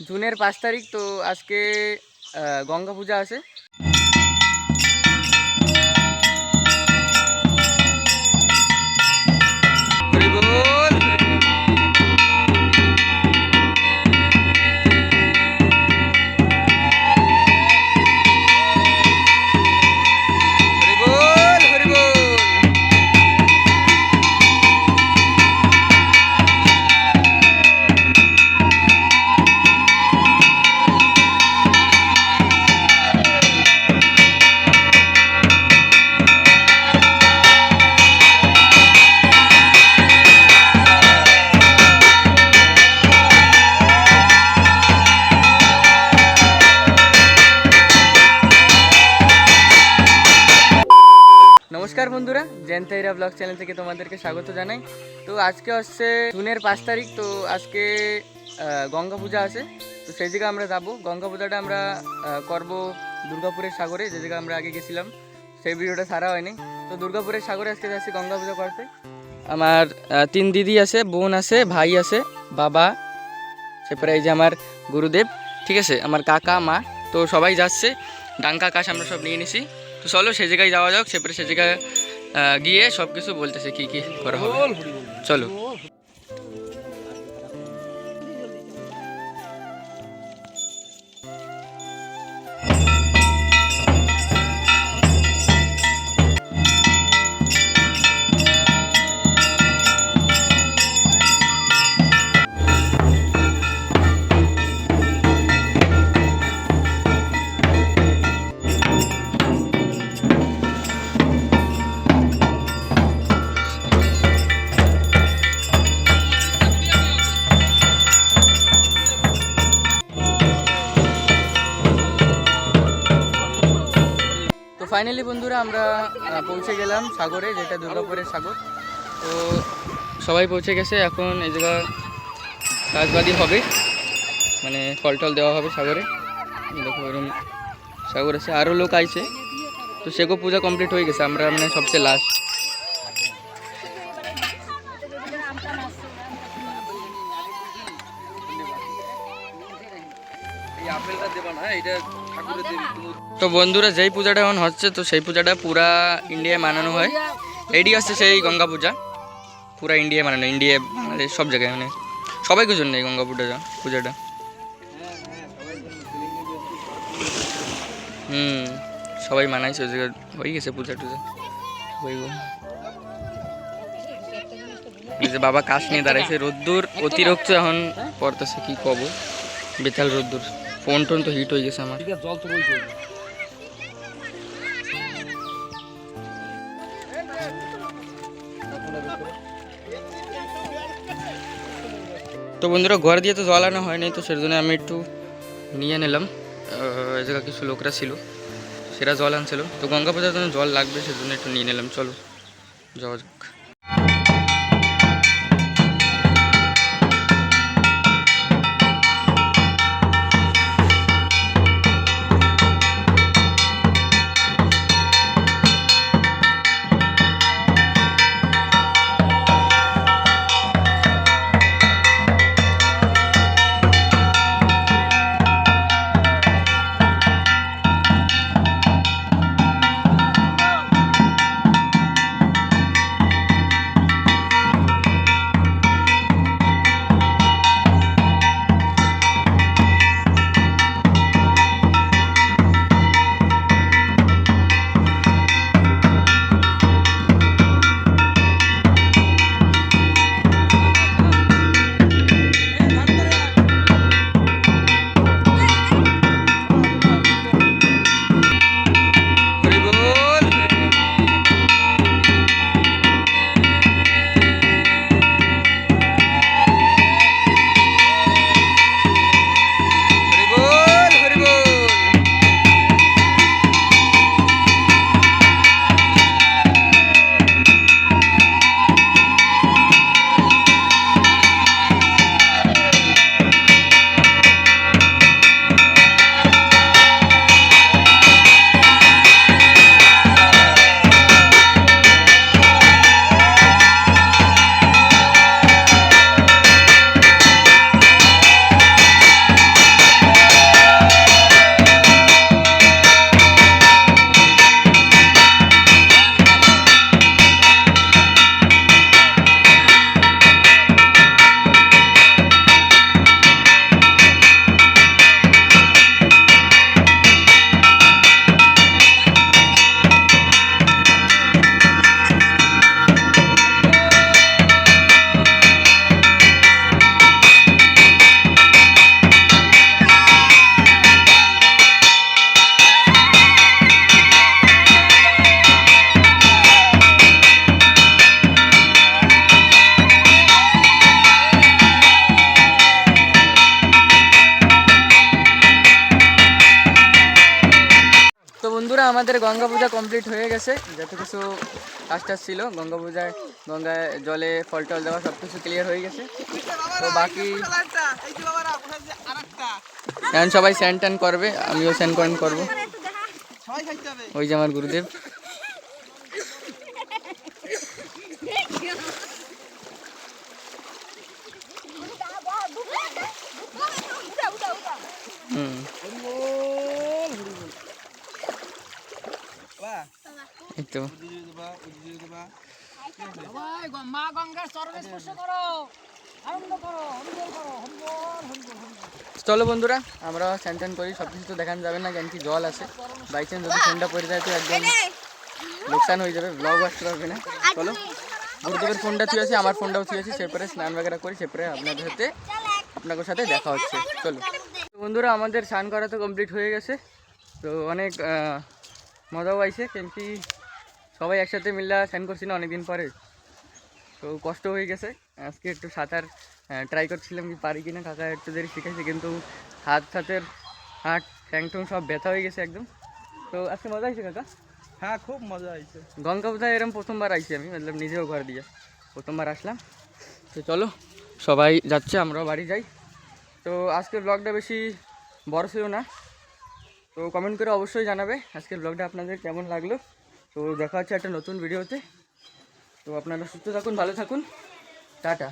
জুনের পাঁচ তারিখ তো আজকে গঙ্গা পূজা আছে। নমস্কার বন্ধুরা জেনতাইরা ব্লগ চ্যানেল থেকে তোমাদেরকে স্বাগত জানাই। তো আজকে হচ্ছে জুনের পাঁচ তারিখ, তো আজকে গঙ্গা পূজা আছে। তো সেই জায়গায় আমরা যাব। গঙ্গা পূজাটা আমরা করব দুর্গাপুরের সাগরে, যে জায়গায় আমরা আগে গেছিলাম। সেই ভিডিওটা সারা হয়নি। তো দুর্গাপুরের সাগরে আজকে যাচ্ছি গঙ্গা পূজা করতে। আমার তিন দিদি আছে, বোন আছে, ভাই আছে, বাবা, তারপরে এই যে আমার গুরুদেব, ঠিক আছে? আমার কাকা, মা, তো সবাই যাচ্ছে। ডাঙ্কা, কাশ আমরা সব নিয়ে নিছি। তো চলো সে জায়গায় যাওয়া যাক সেপরে সে জায়গায় গিয়ে সব কিছু বলতেছে কি কি করা হবে। চলো। ফাইনালি বন্ধুরা আমরা পৌঁছে গেলাম সাগরে, যেটা দুর্গাপুরের সাগর। তো সবাই পৌঁছে গেছে, এখন এই জায়গা কাজবাদি হবে। মানে ফল টল দেওয়া হবে সাগরে। দেখো এরকম সাগর আছে, আরও লোক আইছে। তো সেগো পূজা কমপ্লিট হয়ে গেছে, আমরা মানে সবচেয়ে লাস্ট তো বন্ধুরা, যেই পূজাটা এখন হচ্ছে, তো সেই পূজাটা পুরা ইন্ডিয়ায় মানানো হয়। এডি হচ্ছে সেই গঙ্গা পূজা। পুরা ইন্ডিয়ায় মানানো ইন্ডিয়া মানে সব জায়গায় মানে সবাই কিছু নেই গঙ্গা পূজাটা পূজাটা। হুম, সবাই মানাইছে, ওই জায়গায় হয়ে গেছে পূজা টুজা। হয়ে যে বাবা কাশ নিয়ে দাঁড়াইছে, রোদ্দুর অতিরিক্ত এখন পড়তেছে, কি কব? বেতাল রোদ্দুর। ফোন টোন তো হিট হয়ে গেছে আমার। জল তো রয়েছে তো বন্ধুরা ঘর দিয়ে তো জল আনা হয়নি তো সের জন্য আমি একটু নিয়ে নিলাম। এই জায়গা কিছু লোকরা ছিল সেরা জল আনছিল। তো গঙ্গা পূজার জন্য জল লাগবে সেজন্য একটু নিয়ে নিলাম। চলো যাওয়া যাক। আমাদের গঙ্গা পূজা কমপ্লিট হয়ে গেছে। যত কিছু কাজ টাজ ছিল, গঙ্গা পূজায় গঙ্গায় জলে ফল টল দেওয়া সব কিছু ক্লিয়ার হয়ে গেছে। তো বাকি এখন সবাই স্যান ট্যান করবে, আমিও স্যান কয়েন করব। ওই যে আমার গুরুদেব। এই তো। সবাই গ- মা গঙ্গার চরণে স্পর্শ করো। আনন্দ করো হরিবল করো হরিবল হরিবল হরিবল চলো বন্ধুরা আমরা স্যান ট্যান করি সব কিছু তো দেখানো যাবে না কেন কি জল আছে। বাই চান্স যদি ফোনটা পড়ে যায় তো একদম লোকসান হয়ে যাবে ব্লগ আসতে পারবে না। চলো গুরুদেবের ফোনটা থুয়ে আছে আমার ফোনটাও থুয়ে আছে সেপরে স্নান বাগেরা করি সেপরে আপনাদের সাথে আপনাদের সাথে দেখা হচ্ছে। চলো। বন্ধুরা আমাদের স্নান করা তো কমপ্লিট হয়ে গেছে। তো অনেক মজাও আইছে কেন কি সবাই একসাথে মিল্লা স্নান করছি না অনেকদিন পরে। তো কষ্ট হয়ে গেছে। আজকে একটু সাঁতার ট্রাই করছিলাম কি পারি কিনা কাকা একটু দেরি শিখেছে কিন্তু হাত হাতের হাত ঠ্যাং ট্যাং সব ব্যথা হয়ে গেছে একদম। তো আজকে মজা হয়েছে কাকা? হ্যাঁ খুব মজা হয়েছে। গঙ্গা পূজায় এরকম প্রথমবার আইছি আমি মতলব নিজেও ঘর দিয়ে প্রথমবার আসলাম। তো চলো সবাই যাচ্ছে আমরাও বাড়ি যাই। তো আজকের ব্লগটা বেশি বড় ছিল না। তো কমেন্ট করে অবশ্যই জানাবে আজকের ব্লগটা আপনাদের কেমন লাগল। তো দেখা হচ্ছে একটা নতুন ভিডিওতে। তো আপনারা সুস্থ থাকুন ভালো থাকুন। টাটা।